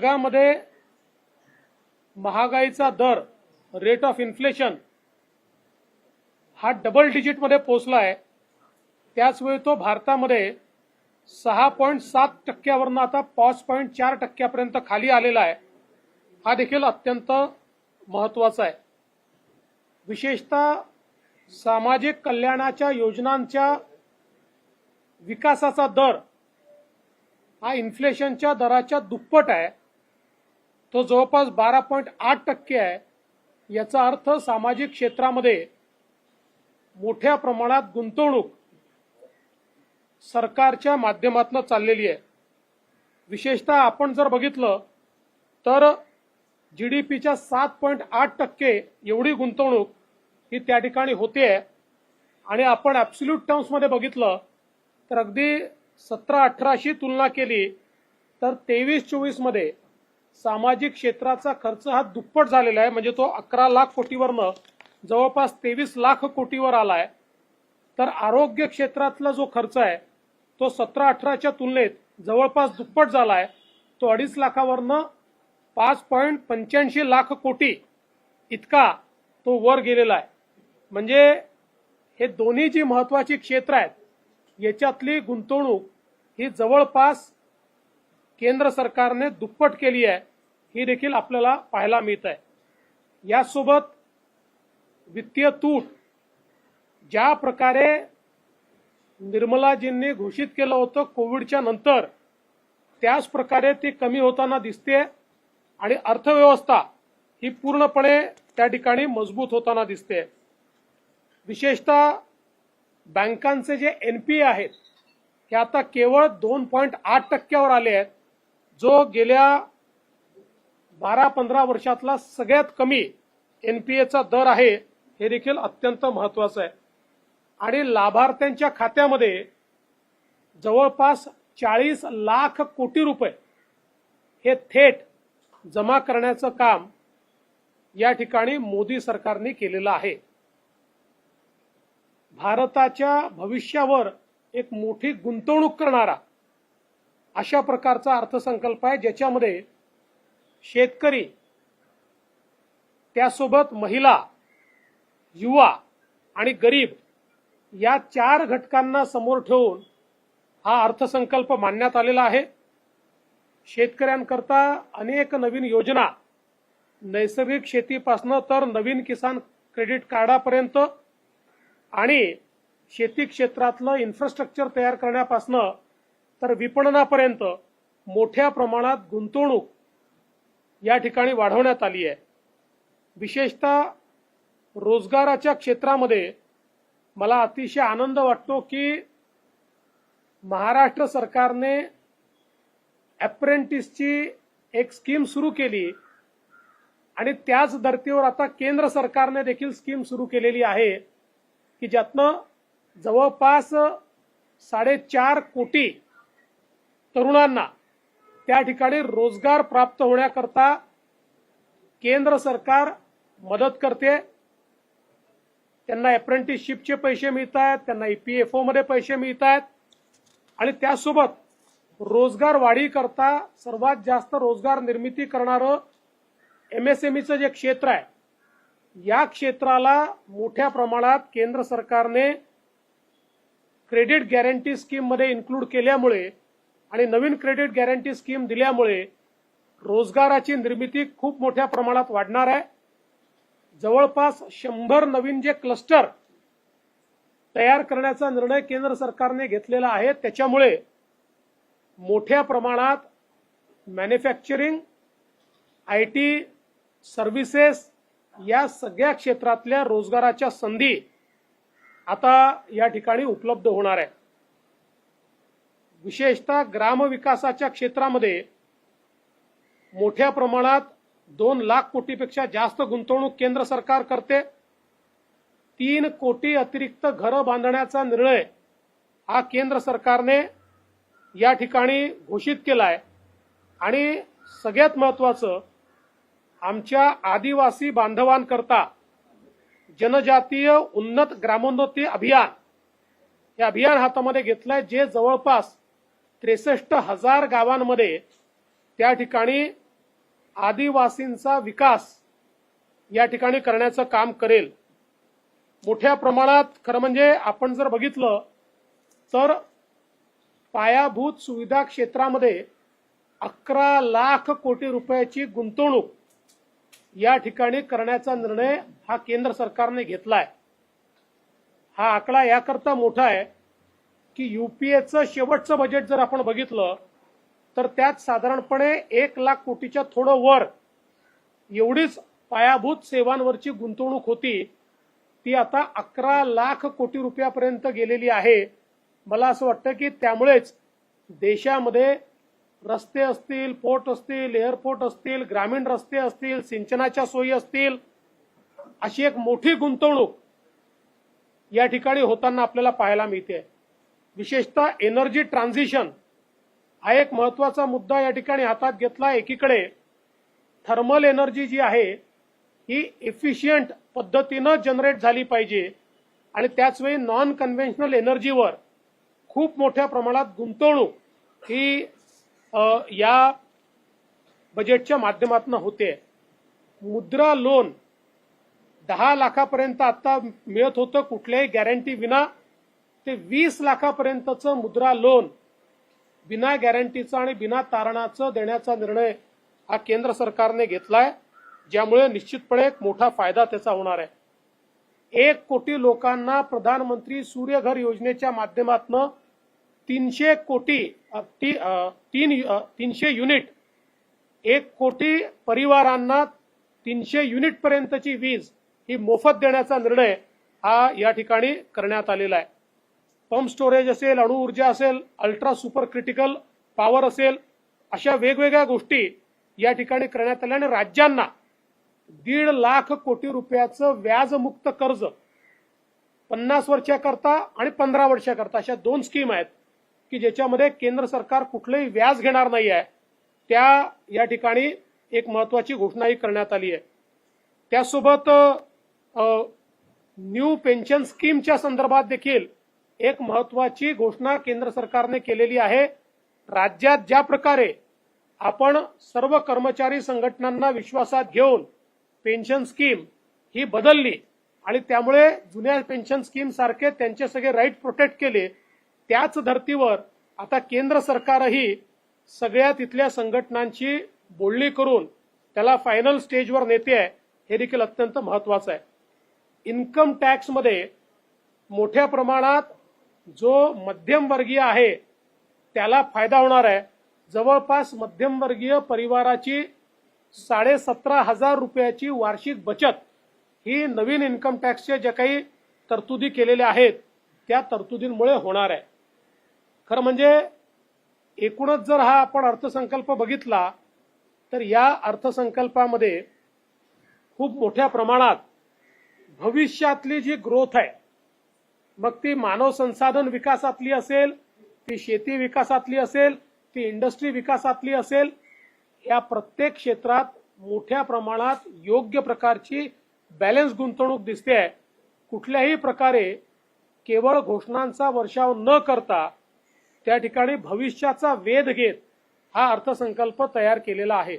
जगामध्ये महागाईचा दर रेट ऑफ इन्फ्लेशन हा डबल डिजिटमध्ये पोहोचला आहे त्याचवेळी तो भारतामध्ये सहा पॉईंट सात टक्क्यावरनं आता पाच पॉईंट चार टक्क्यापर्यंत खाली आलेला आहे. हा देखील अत्यंत महत्त्वाचा आहे. विशेषतः सामाजिक कल्याणाच्या योजनांच्या विकासाचा दर हा इन्फ्लेशनच्या दराच्या दुप्पट आहे. तो जवळपास बारा पॉईंट आठ टक्के आहे. याचा अर्थ सामाजिक क्षेत्रामध्ये मोठ्या प्रमाणात गुंतवणूक सरकारच्या माध्यमातून चाललेली आहे. विशेषतः आपण जर बघितलं तर जी डी पीच्या सात पॉईंट आठ टक्के एवढी गुंतवणूक ही त्या ठिकाणी होते. आणि आपण ॲब्सल्यूट टर्म्समध्ये बघितलं तर अगदी सतरा अठराशी तुलना केली तर तेवीस चोवीसमध्ये सामाजिक क्षेत्राचा खर्च हा दुप्पट झालेला आहे. म्हणजे तो अकरा लाख कोटीवरनं जवळपास तेवीस लाख कोटीवर आलाय. तर आरोग्य क्षेत्रातला जो खर्च आहे तो सतरा अठराच्या तुलनेत जवळपास दुप्पट झाला आहे तो अडीच लाखावरनं पाच पॉईंट पंच्याऐंशी लाख कोटी इतका तो वर गेलेला आहे. म्हणजे हे दोन्ही जी महत्वाची क्षेत्र आहेत याच्यातली गुंतवणूक ही जवळपास केंद्र सरकारने दुप्पट केली आहे ही देखील आपल्याला पाहायला मिळत आहे. यासोबत वित्तीय तूट ज्या प्रकारे निर्मलाजींनी घोषित केलं होतं कोविडच्या नंतर त्याच प्रकारे ती कमी होताना दिसते आणि अर्थव्यवस्था ही पूर्णपणे त्या ठिकाणी मजबूत होताना दिसते विशेषतः बँकांचे जे एनपीए आहेत हे आता केवळ दोन पॉईंट आठ टक्क्यावर आले आहेत. जो गेल्या बारा पंधरा वर्षातला सगळ्यात कमी एनपीएचा दर आहे हे देखील अत्यंत महत्वाचं आहे. आणि लाभार्थ्यांच्या खात्यामध्ये जवळपास चाळीस लाख कोटी रुपये हे थेट जमा करण्याचं काम या ठिकाणी मोदी सरकारने केलेलं आहे. भारताच्या भविष्यावर एक मोठी गुंतवणूक करणारा अशा प्रकारचा अर्थसंकल्प आहे ज्याच्यामध्ये शेतकरी त्यासोबत महिला युवा आणि गरीब या चार घटकांना समोर ठेवून हा अर्थसंकल्प मांडण्यात आलेला आहे. शेतकऱ्यांकरता अनेक नवीन योजना नैसर्गिक शेतीपासनं तर नवीन किसान क्रेडिट कार्डापर्यंत आणि शेती क्षेत्रातलं इन्फ्रास्ट्रक्चर तयार करण्यापासनं तर विपणनापर्यंत मोठ्या प्रमाणात गुंतवणूक या ठिकाणी वाढवण्यात आली आहे. विशेषतः रोजगाराच्या क्षेत्रामध्ये मला अतिशय आनंद वाटतो की महाराष्ट्र सरकारने अप्रेंटिसची एक स्कीम सुरू केली आणि त्याच धर्तीवर आता केंद्र सरकारने देखील स्कीम सुरू केलेली आहे की ज्यातनं जवळपास साडेचार कोटी तरुणांना त्या ठिकाणी रोजगार प्राप्त होण्याकरता केंद्र सरकार मदत करते. त्यांना अप्रेंटिसशिपचे पैसे मिळत आहेत त्यांना ईपीएफओ मध्ये पैसे मिळत आहेत आणि त्यासोबत रोजगार वाढीकरता सर्वात जास्त रोजगार निर्मिती करणारं एमएसएमईचं जे क्षेत्र आहे या क्षेत्राला मोठ्या प्रमाणात केंद्र सरकारने क्रेडिट गॅरंटी स्कीममध्ये इन्क्लूड केल्यामुळे आणि नवीन क्रेडिट गॅरंटी स्कीम दिल्यामुळे रोजगाराची निर्मिती खूप मोठ्या प्रमाणात वाढणार आहे. जवळपास शंभर नवीन जे क्लस्टर तयार करण्याचा निर्णय केंद्र सरकारने घेतलेला आहे त्याच्यामुळे मोठ्या प्रमाणात मॅन्युफॅक्चरिंग आय टी सर्व्हिसेस या सगळ्या क्षेत्रातल्या रोजगाराच्या संधी आता या ठिकाणी उपलब्ध होणार आहे. विशेषतः ग्रामविकासाच्या क्षेत्रामध्ये मोठ्या प्रमाणात दोन लाख कोटीपेक्षा जास्त गुंतवणूक केंद्र सरकार करते. तीन कोटी अतिरिक्त घरं बांधण्याचा निर्णय हा केंद्र सरकारने या ठिकाणी घोषित केलाय. आणि सगळ्यात महत्वाचं आमच्या आदिवासी बांधवांकरता जनजातीय उन्नत ग्रामोन्नती अभियान हे अभियान हातामध्ये घेतलंय जे जवळपास त्रेसष्ट हजार गावांमध्ये त्या ठिकाणी आदिवासींचा विकास या ठिकाणी करण्याचं काम करेल. मोठ्या प्रमाणात खरं म्हणजे आपण जर बघितलं तर पायाभूत सुविधा क्षेत्रामध्ये अकरा लाख कोटी रुपयाची गुंतवणूक या ठिकाणी करण्याचा निर्णय हा केंद्र सरकारने घेतलाय. हा आकडा याकरता मोठा आहे. की युपीएचं शेवटचं बजेट जर आपण बघितलं तर त्यात साधारणपणे एक लाख कोटीच्या थोडं वर एवढीच पायाभूत सेवांवरची गुंतवणूक होती. ती आता अकरा लाख कोटी रुपयापर्यंत गेलेली आहे. मला असं वाटतं की त्यामुळेच देशामध्ये रस्ते असतील पोर्ट असतील एअरपोर्ट असतील ग्रामीण रस्ते असतील सिंचनाच्या सोयी असतील अशी एक मोठी गुंतवणूक या ठिकाणी होताना आपल्याला पाहायला मिळते. विशेषतः एनर्जी ट्रान्झिशन हा एक महत्त्वाचा मुद्दा या ठिकाणी हातात घेतला एकीकडे थर्मल एनर्जी जी आहे ही इफिशियंट पद्धतीनं जनरेट झाली पाहिजे. आणि त्याचवेळी नॉन कन्व्हेन्शनल एनर्जीवर खूप मोठ्या प्रमाणात गुंतवणूक ही या बजेटच्या माध्यमातून होते. मुद्रा लोन दहा लाखापर्यंत आता मिळत होतं. कुठल्याही गॅरंटी विना ते वीस लाखापर्यंतचं मुद्रा लोन बिना गॅरंटीचं आणि बिना तारणाचं देण्याचा निर्णय हा केंद्र सरकारने घेतलाय ज्यामुळे निश्चितपणे एक मोठा फायदा त्याचा होणार आहे. एक कोटी लोकांना प्रधानमंत्री सूर्यघर योजनेच्या माध्यमातून तीनशे कोटी ती, तीन तीनशे युनिट एक कोटी परिवारांना तीनशे युनिट पर्यंतची वीज ही मोफत देण्याचा निर्णय हा या ठिकाणी करण्यात आलेला आहे. पंप स्टोरेज असेल अणुऊर्जा असेल अल्ट्रा सुपर क्रिटिकल पॉवर असेल अशा वेगवेगळ्या गोष्टी या ठिकाणी करण्यात आल्या. आणि राज्यांना दीड लाख कोटी रुपयाचं व्याजमुक्त कर्ज पन्नास वर्षाकरता आणि पंधरा वर्षाकरता अशा दोन स्कीम आहेत की ज्याच्यामध्ये केंद्र सरकार कुठलंही व्याज घेणार नाही आहे त्या या ठिकाणी एक महत्वाची घोषणाही करण्यात आली आहे. त्यासोबत न्यू पेन्शन स्कीमच्या संदर्भात देखील एक महत्वाची घोषणा केंद्र सरकारने केलेली आहे. राज्यात ज्या प्रकारे आपण सर्व कर्मचारी संघटनांना विश्वासात घेऊन पेन्शन स्कीम ही बदलली आणि त्यामुळे जुन्या पेन्शन स्कीम सारखे त्यांचे सगळे राईट प्रोटेक्ट केले त्याच धर्तीवर आता केंद्र सरकारही सगळ्या तिथल्या संघटनांची बोलणी करून त्याला फायनल स्टेजवर नेते आहे हे देखील अत्यंत महत्वाचं आहे. इन्कम टॅक्समध्ये मोठ्या प्रमाणात जो मध्यमवर्गीय आहे त्याला फायदा होणार आहे. जवळपास मध्यमवर्गीय परिवाराची साडेसतरा हजार रुपयाची वार्षिक बचत ही नवीन इन्कम टॅक्सच्या ज्या काही तरतुदी केलेल्या आहेत त्या तरतुदींमुळे होणार आहे. खरं म्हणजे एकूणच जर हा आपण अर्थसंकल्प बघितला तर या अर्थसंकल्पामध्ये खूप मोठ्या प्रमाणात भविष्यातली जी ग्रोथ आहे मग ती मानव संसाधन विकासातली असेल ती शेती विकासातली असेल ती इंडस्ट्री विकासातली असेल या प्रत्येक क्षेत्रात मोठ्या प्रमाणात योग्य प्रकारची बॅलन्स गुंतवणूक दिसते आहे कुठल्याही प्रकारे केवळ घोषणांचा वर्षाव न करता त्या ठिकाणी भविष्याचा वेध घेत हा अर्थसंकल्प तयार केलेला आहे.